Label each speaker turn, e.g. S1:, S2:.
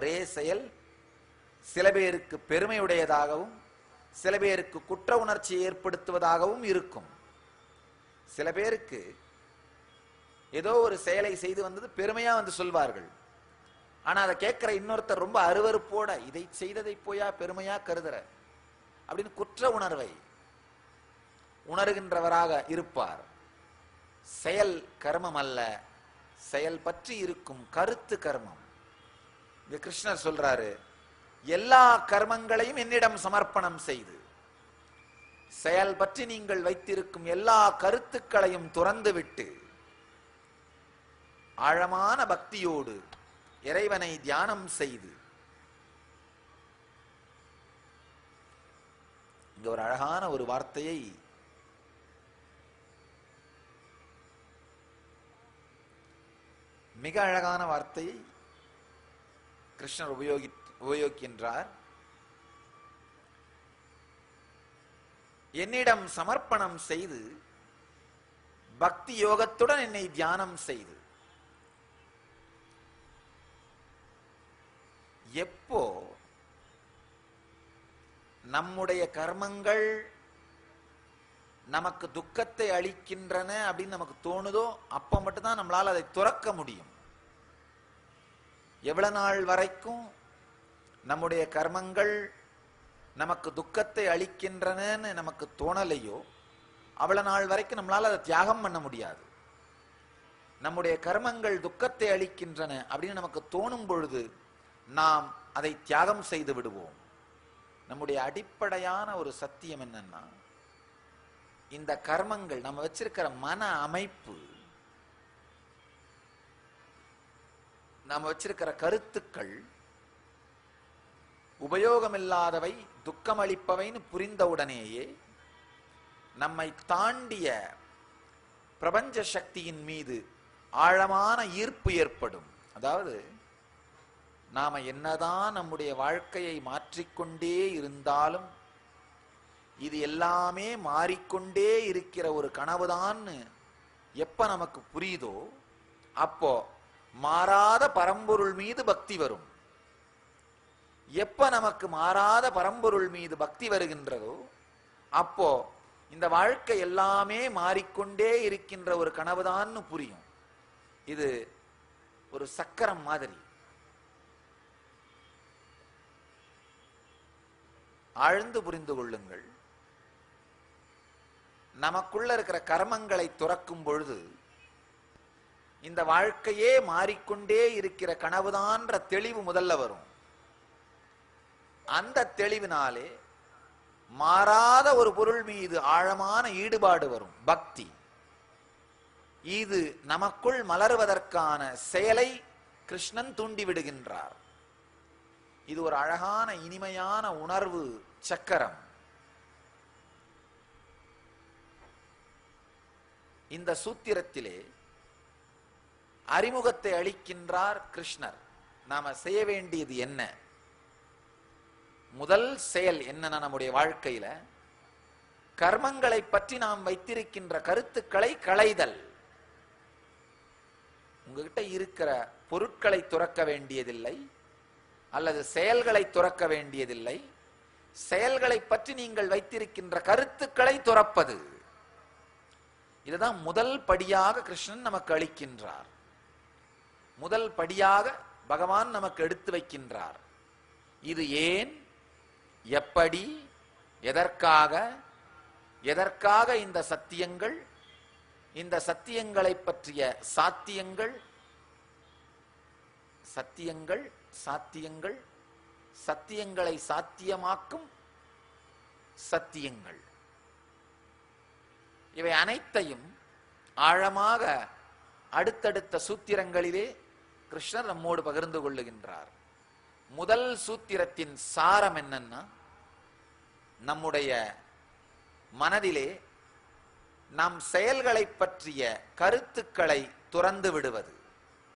S1: ஒரே செயல் சில பேருக்கு பெருமையுடையதாகவும் சில பேருக்கு குற்ற உணர்ச்சி ஏற்படுத்துவதாகவும் இருக்கும். சில பேருக்கு ஏதோ ஒரு செயலை செய்து வந்தது பெருமையா வந்து சொல்வார்கள். ஆனா அதை கேட்கிற இன்னொருத்தர் ரொம்ப அருவருப்போட இதை செய்ததை போயா பெருமையா கருதுற? அப்படின்னு குற்ற உணர்வை உணர்கின்றவராக இருப்பார். செயல் கர்மம் அல்ல செயல் பற்றி இருக்கும் கருத்து கர்மம். இங்க கிருஷ்ணர் சொல்றாரு எல்லா கர்மங்களையும் என்னிடம் சமர்ப்பணம் செய்து செயல் பற்றி நீங்கள் வைத்திருக்கும் எல்லா கருத்துக்களையும் துறந்து விட்டு ஆழமான பக்தியோடு இறைவனை தியானம் செய்து இங்க ஒரு அழகான ஒரு வார்த்தையை மிக அழகான வார்த்தையை கிருஷ்ணர் உபயோகி உபயோகிக்கின்றார். என்னிடம் சமர்ப்பணம் செய்து பக்தி யோகத்துடன் என்னை தியானம் செய்து. எப்போ நம்முடைய கர்மங்கள் நமக்கு துக்கத்தை அளிக்கின்றன அப்படின்னு நமக்கு தோணுதோ அப்ப மட்டும்தான் நம்மளால அதை துறக்க முடியும். எவ்வளவு நாள் வரைக்கும் நம்முடைய கர்மங்கள் நமக்கு துக்கத்தை அளிக்கின்றனன்னு நமக்கு தோணலையோ அவ்வளவு நாள் வரைக்கும் நம்மளால் அதை தியாகம் பண்ண முடியாது. நம்முடைய கர்மங்கள் துக்கத்தை அளிக்கின்றன அப்படின்னு நமக்கு தோணும் பொழுது நாம் அதை தியாகம் செய்து விடுவோம். நம்முடைய அடிப்படையான ஒரு சத்தியம் என்னன்னா இந்த கர்மங்கள் நம்ம வச்சிருக்கிற மன அமைப்பு நாம் வச்சிருக்கிற கருத்துக்கள் உபயோகமில்லாதவை துக்கமளிப்பவைன்னு புரிந்தவுடனேயே நம்மை தாண்டிய பிரபஞ்ச சக்தியின் மீது ஆழமான ஈர்ப்பு ஏற்படும். அதாவது நாம என்னதான் நம்முடைய வாழ்க்கையை மாற்றிக்கொண்டே இருந்தாலும் இது எல்லாமே மாறிக்கொண்டே இருக்கிற ஒரு கனவுதான்னு எப்ப நமக்கு புரியுதோ அப்போ மாறாத பரம்பொருள் மீது பக்தி வரும். எப்ப நமக்கு மாறாத பரம்பொருள் மீது பக்தி வருகின்றதோ அப்போ இந்த வாழ்க்கை எல்லாமே மாறிக்கொண்டே இருக்கின்ற ஒரு கனவுதான்னு புரியும். இது ஒரு சக்கரம் மாதிரி. ஆழ்ந்து புரிந்து கொள்ளுங்கள். நமக்குள்ள இருக்கிற கர்மங்களை துறக்கும் பொழுது இந்த வாழ்க்கையே மாறிக்கொண்டே இருக்கிற கனவுதான்ற தெளிவு முதல்ல வரும். அந்த தெளிவினாலே மாறாத ஒரு பொருள் மீது ஆழமான ஈடுபாடு வரும். பக்தி. இது நமக்குள் மலருவதற்கான செயலை கிருஷ்ணன் தூண்டி விடுகின்றார். இது ஒரு அழகான இனிமையான உணர்வு சக்கரம். இந்த சூத்திரத்திலே அறிமுகத்தை அளிக்கின்றார் கிருஷ்ணர். நாம செய்ய வேண்டியது என்ன? முதல் செயல் என்னன்னா நம்முடைய வாழ்க்கையில கர்மங்களை பற்றி நாம் வைத்திருக்கின்ற கருத்துக்களை களைதல். உங்ககிட்ட இருக்கிற பொருட்களை துறக்க வேண்டியதில்லை அல்லது செயல்களை துறக்க வேண்டியதில்லை செயல்களை பற்றி நீங்கள் வைத்திருக்கின்ற கருத்துக்களை துறப்பது. இதுதான் முதல் படியாக கிருஷ்ணன் நமக்கு அளிக்கின்றார். முதல் படியாக பகவான் நமக்கு எடுத்து வைக்கின்றார். இது ஏன்? எப்படி? எதற்காக? எதற்காக இந்த சத்தியங்கள்? இந்த சத்தியங்களை பற்றிய சாத்தியங்கள்? சத்தியங்கள் சாத்தியங்கள் சத்தியங்களை சாத்தியமாக்கும் சத்தியங்கள். இவை அனைத்தையும் ஆழமாக அடுத்தடுத்த சூத்திரங்களிலே கிருஷ்ணர் நம்மோடு பகிர்ந்து கொள்ளுகின்றார். முதல் சூத்திரத்தின் சாரம் என்னன்னா நம்முடைய மனதிலே நம் செயல்களை பற்றிய கருத்துக்களை துறந்து விடுவது.